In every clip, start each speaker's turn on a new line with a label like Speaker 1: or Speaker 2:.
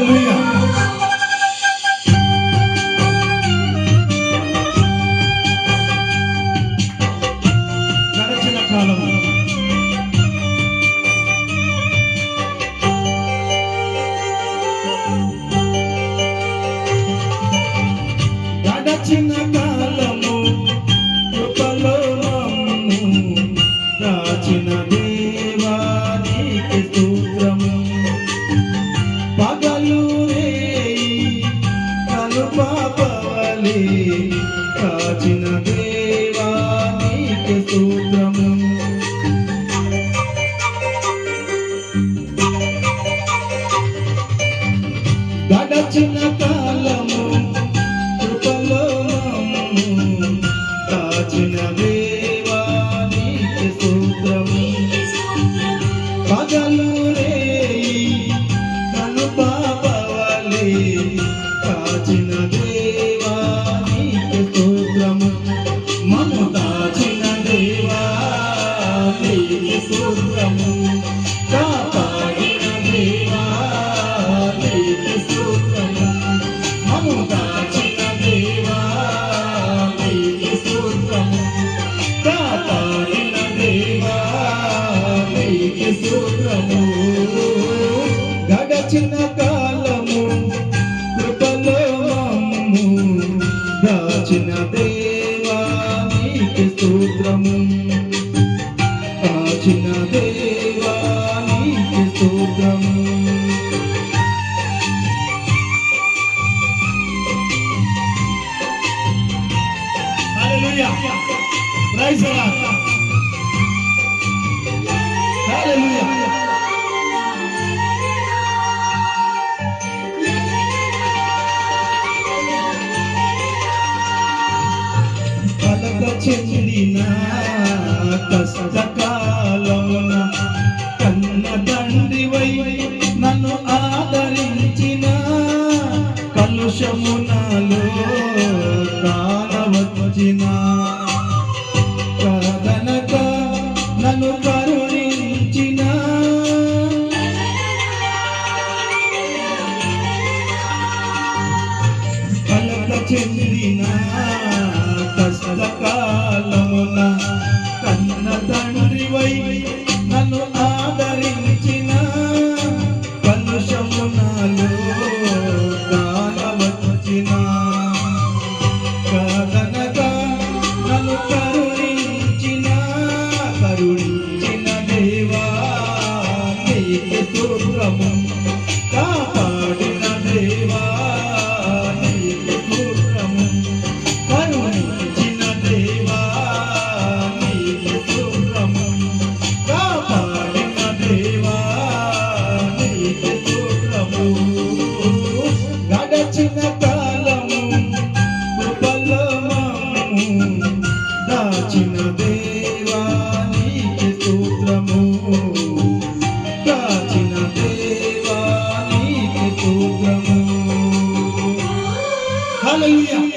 Speaker 1: Aleluia. పాపవలే ప్రాచీన దేవానికి సూత్రము గడచిన కాలము చిన్న దాచిన దేవానికి స్తోత్రము కాపాడిన దేవానికి స్తోత్రము మమ్ము దాచిన దేవానికి స్తోత్రము కాపాడిన దేవానికి స్తోత్రము గడచిన కాలము Hallelujah. Praise the Lord. Hallelujah. చెందిన కష్టకాలమున కన్న తండ్రివై నన్ను ఆదరించిన కలుషమునాలు y tu trama. Aleluia.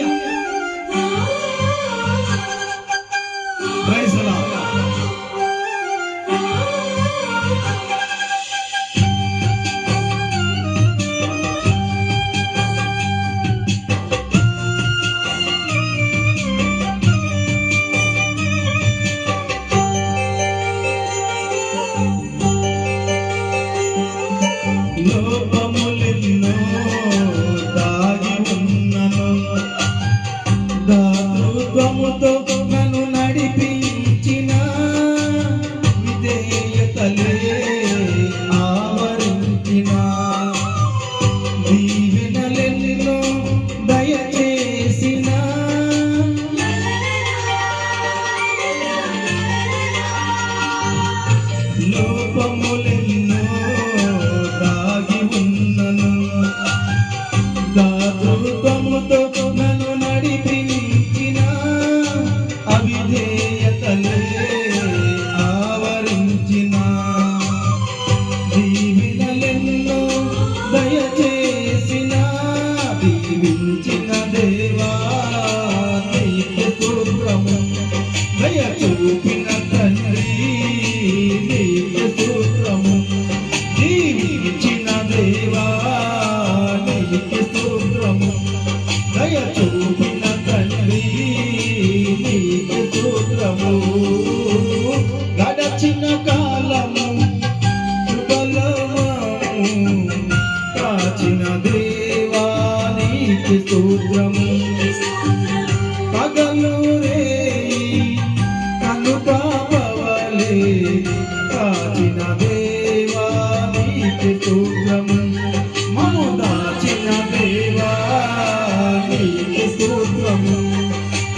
Speaker 1: పాపములెన్నో దాగి ఉన్నను. దాతృత్వముతో నన్ను నడిపించిన అవిధేయతలే.